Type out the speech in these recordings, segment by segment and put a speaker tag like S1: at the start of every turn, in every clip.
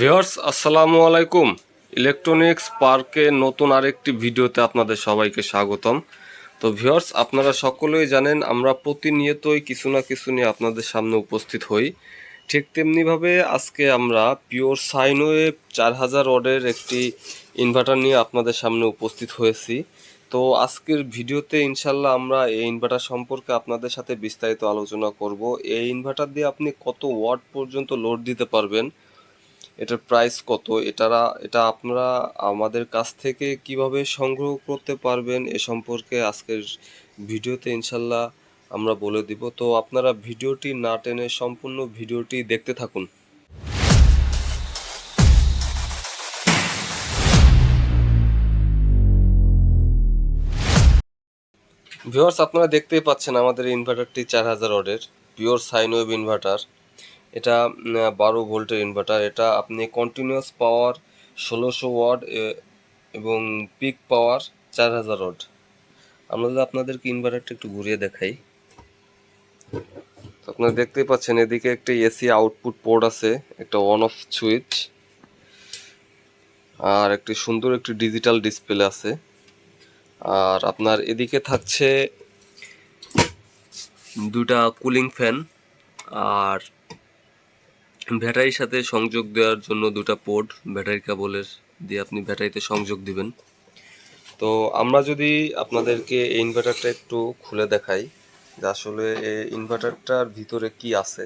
S1: viewers আসসালামু আলাইকুম electronics পার্কে নতুন আরেকটি ভিডিওতে আপনাদের সবাইকে স্বাগতম তো ভিওর্স আপনারা সকলেই জানেন আমরা প্রতিনিয়তই কিছু না কিছু নিয়ে আপনাদের সামনে উপস্থিত হই ঠিক তেমনিভাবে আজকে আমরা পিওর সাইনওয়ে চার হাজার ওয়ার্ডের একটি ইনভার্টার নিয়ে আপনাদের সামনে উপস্থিত হয়েছি তো আজকের ভিডিওতে ইনশাল্লাহ আমরা এই ইনভার্টার সম্পর্কে আপনাদের সাথে বিস্তারিত আলোচনা করব এই ইনভার্টার দিয়ে আপনি কত ওয়াট পর্যন্ত লোড দিতে পারবেন এটার প্রাইস কত এটারা এটা আপনারা আমাদের কাছ থেকে কিভাবে সংগ্রহ করতে পারবেন এ সম্পর্কে আজকের ভিডিওতে ইনশাল্লাহ আমরা বলে দিব তো আপনারা ভিডিওটি না টেনে সম্পূর্ণ ভিডিওটি দেখতে থাকুন ভিওয়ার্স আপনারা দেখতেই পাচ্ছেন আমাদের ইনভার্টারটি চার হাজার অর্ডের পিওর সাইনওয়েব ইনভার্টার এটা বারো ভোল্টের ইনভার্টার এটা আপনি কন্টিনিউয়াস পাওয়ার ষোলোশো ওয়াট এবং পিক পাওয়ার চার হাজার ওয়াট আমরা যদি আপনাদেরকে ইনভার্টারটা একটু ঘুরিয়ে দেখাই তো আপনারা দেখতেই পাচ্ছেন এদিকে একটা এসি আউটপুট পোর্ট আছে একটা ওয়ান অফ সুইচ আর একটি সুন্দর একটি ডিজিটাল ডিসপ্লে আছে আর আপনার এদিকে থাকছে দুটা কুলিং ফ্যান আর ব্যাটারির সাথে সংযোগ দেওয়ার জন্য দুটো পোর্ট ব্যাটারি কেবলের দিয়ে আপনি ব্যাটারিতে সংযোগ দিবেন তো আমরা যদি আপনাদেরকে এই ইনভার্টারটা একটু খুলে দেখাই যে আসলে এই ইনভার্টারটার ভিতরে কি আছে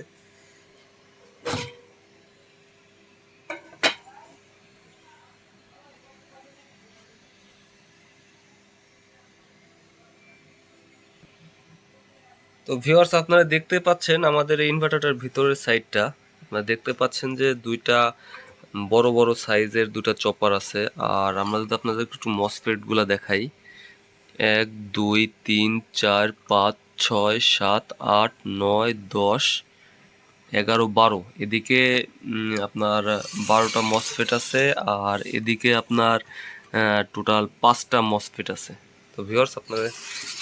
S1: তো ভিউয়ার্স আপনারা দেখতে পাচ্ছেন আমাদের এই ইনভার্টারটার ভিতরের সাইডটা আপনারা দেখতে পাচ্ছেন যে দুইটা বড় বড় সাইজের দুটা চপার আছে আর আমরা যদি আপনাদের একটু মসফেটগুলো দেখাই এক দুই তিন চার পাঁচ ছয় সাত আট নয় দশ এগারো বারো এদিকে আপনার বারোটা মসফেট আছে আর এদিকে আপনার টোটাল পাঁচটা মসফেট আছে তো ভিউয়ার্স আপনারা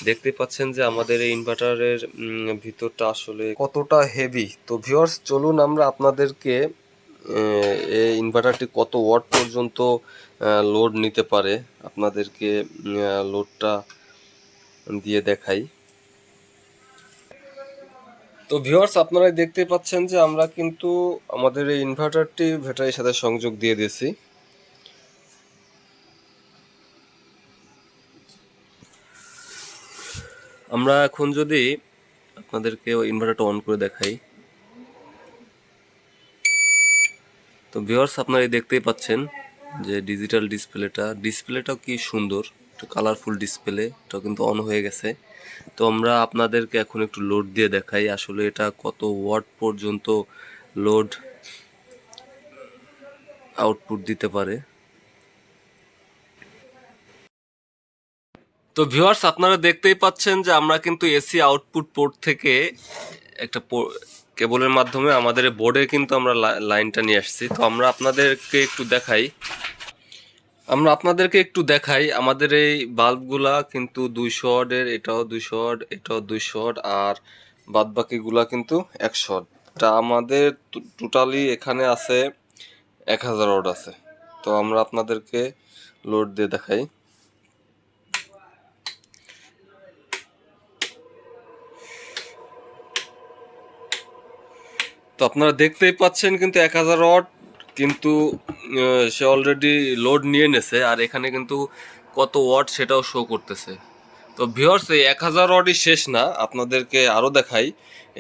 S1: দেখতে পাচ্ছেন যে আমাদের এই ইনভার্টারের ভিতরটা আসলে কতটা হেভি তো ভিউয়ার্স চলুন আমরা আপনাদেরকে এই ইনভার্টারটি কত ওয়াট পর্যন্ত লোড নিতে পারে আপনাদেরকে লোডটা দিয়ে দেখাই তো ভিউয়ার্স আপনারা দেখতে পাচ্ছেন যে আমরা কিন্তু আমাদের এই ইনভার্টারটি ভেটারির সাথে সংযোগ দিয়ে দিয়েছি আমরা এখন যদি আপনাদেরকে ইনভার্টারটা অন করে দেখাই তো ভিউয়ার্স আপনারা এই দেখতেই পাচ্ছেন যে ডিজিটাল ডিসপ্লেটা ডিসপ্লেটাও কি সুন্দর একটু কালারফুল ডিসপ্লে এটাও কিন্তু অন হয়ে গেছে তো আমরা আপনাদেরকে এখন একটু লোড দিয়ে দেখাই আসলে এটা কত ওয়াট পর্যন্ত লোড আউটপুট দিতে পারে তো ভিউয়ার্স আপনারা দেখতেই পাচ্ছেন যে আমরা কিন্তু এসি আউটপুট পোর্ট থেকে একটা কেবলের মাধ্যমে আমাদের বোর্ডে কিন্তু আমরা লাইনটা নিয়ে আসছি তো আমরা আপনাদেরকে একটু দেখাই আমরা আপনাদেরকে একটু দেখাই আমাদের এই বাল্বগুলা কিন্তু দুইশো অডের এটাও দুইশো অড এটাও দুইশো অড আর বাদ বাকিগুলা কিন্তু একশো তা আমাদের টোটালি এখানে আছে এক হাজার অড আছে তো আমরা আপনাদেরকে লোড দিয়ে দেখাই তো আপনারা দেখতেই পাচ্ছেন কিন্তু এক হাজার ওয়াট কিন্তু সে অলরেডি লোড নিয়ে নেছে আর এখানে কিন্তু কত ওয়াট সেটাও শো করতেছে তো ভিওর্স এই এক হাজার ওয়াটই শেষ না আপনাদেরকে আরও দেখাই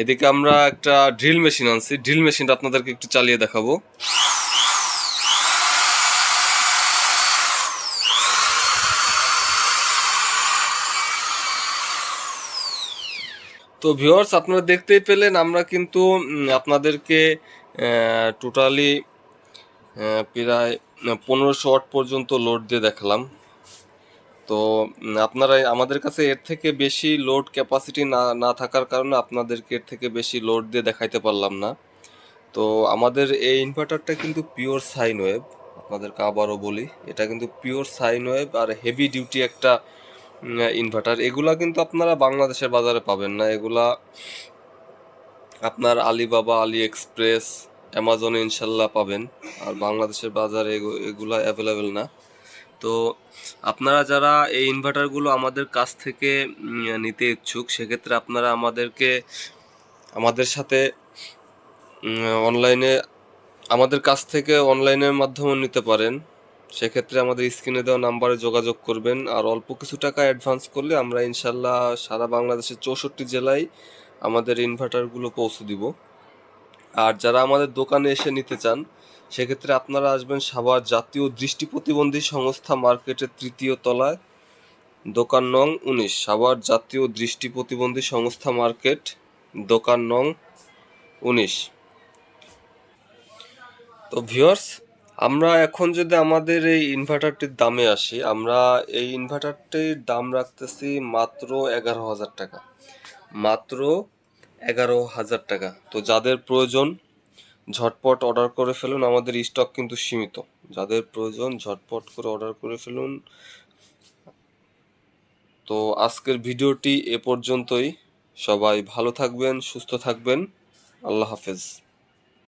S1: এদিকে আমরা একটা ড্রিল মেশিন আনছি ড্রিল মেশিনটা আপনাদেরকে একটু চালিয়ে দেখাবো তো ভিউয়ার্স আপনারা দেখতেই পেলেন আমরা কিন্তু আপনাদেরকে টোটালি প্রায় পনেরোশো শট পর্যন্ত লোড দিয়ে দেখালাম তো আপনারা আমাদের কাছে এর থেকে বেশি লোড ক্যাপাসিটি না না থাকার কারণে আপনাদেরকে এর থেকে বেশি লোড দিয়ে দেখাইতে পারলাম না তো আমাদের এই ইনভার্টারটা কিন্তু পিওর সাইন ওয়েভ আপনাদেরকে আবারও বলি এটা কিন্তু পিওর সাইন ওয়েভ আর হেভি ডিউটি একটা ইনভার্টার এগুলা কিন্তু আপনারা বাংলাদেশের বাজারে পাবেন না এগুলা আপনার আলিবাবা আলি এক্সপ্রেস অ্যামাজনে ইনশাল্লাহ পাবেন আর বাংলাদেশের বাজারে এগুলা অ্যাভেলেবেল না তো আপনারা যারা এই ইনভার্টারগুলো আমাদের কাছ থেকে নিতে ইচ্ছুক সেক্ষেত্রে আপনারা আমাদেরকে আমাদের সাথে অনলাইনে আমাদের কাছ থেকে অনলাইনের মাধ্যমে নিতে পারেন সেক্ষেত্রে আমাদের স্ক্রিনে দেওয়া নাম্বারে যোগাযোগ করবেন আর অল্প কিছু টাকা অ্যাডভান্স করলে আমরা ইনশাল্লাহ সারা বাংলাদেশের চৌষট্টি জেলায় আমাদের ইনভার্টারগুলো পৌঁছে দিব আর যারা আমাদের দোকানে এসে নিতে চান সেক্ষেত্রে আপনারা আসবেন সাভার জাতীয় দৃষ্টি প্রতিবন্ধী সংস্থা মার্কেটের তৃতীয় তলায় দোকান নং উনিশ সাভার জাতীয় দৃষ্টি প্রতিবন্ধী সংস্থা মার্কেট দোকান নং উনিশ তো ভিউয়ার্স আমরা এখন যদি আমাদের এই ইনভার্টারটির দামে আসি আমরা এই ইনভার্টারটির দাম রাখতেছি মাত্র এগারো হাজার টাকা মাত্র এগারো হাজার টাকা তো যাদের প্রয়োজন ঝটপট অর্ডার করে ফেলুন আমাদের স্টক কিন্তু সীমিত যাদের প্রয়োজন ঝটপট করে অর্ডার করে ফেলুন তো আজকের ভিডিওটি এ পর্যন্তই সবাই ভালো থাকবেন সুস্থ থাকবেন আল্লাহ হাফেজ